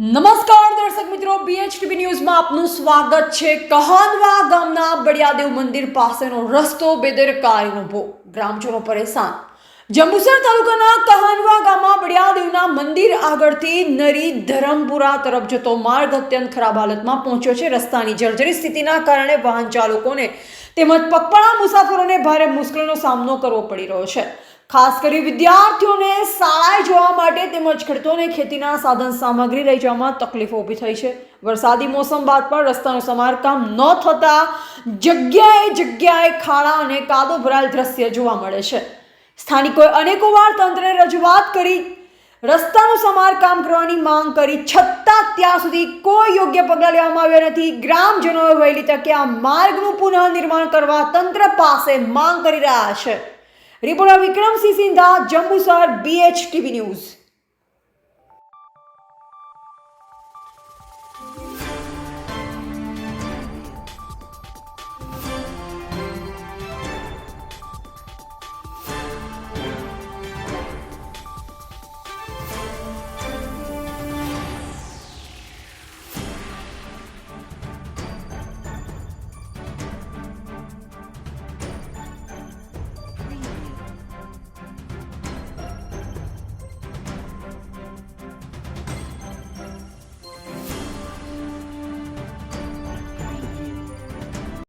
નમસ્કાર દર્શક મિત્રો બીએચટીવી ન્યૂઝમાં આપનું સ્વાગત છે. કહાનવા ગામના બળિયાદેવ મંદિર પાસેનો રસ્તો બેદરકારીનો ભોગ ગ્રામજનો પરેશાન. જંબુસર તાલુકાના કહાનવા ગામમાં બળિયાદેવના મંદિર આગળથી નરી ધરમપુરા તરફ જતો માર્ગ અત્યંત ખરાબ હાલતમાં પહોંચ્યો છે. રસ્તાની જર્જરી સ્થિતિના કારણે વાહન ચાલકોને તેમજ પગપાળા મુસાફરોને ભારે મુશ્કેલીનો સામનો કરવો પડી રહ્યો છે. ખાસ કરી વિદ્યાર્થીઓને શાળાએ જવા માટે તેમજ ખેડૂતોને ખેતીના સાધન સામગ્રી લઈ જવામાં તકલીફો ઊભી થઈ છે. વરસાદી મોસમ બાદ પણ રસ્તાનું સમારકામ ન થતાં જગ્યાએ જગ્યાએ ખાડા અને કાદો ભરાયેલ દ્રશ્ય જોવા મળે છે. સ્થાનિકોએ અનેકો વાર તંત્રને રજૂઆત કરી રસ્તાનું સમારકામ કરવાની માંગ કરી. છતાં ત્યાં સુધી કોઈ યોગ્ય પગલાં લેવામાં આવ્યા નથી. ગ્રામજનોએ વહેલી તકે આ માર્ગનું પુનઃનિર્માણ કરવા તંત્ર પાસે માંગ કરી રહ્યા છે. Reporter Vikramsinh Sindha Jambusar B H TV news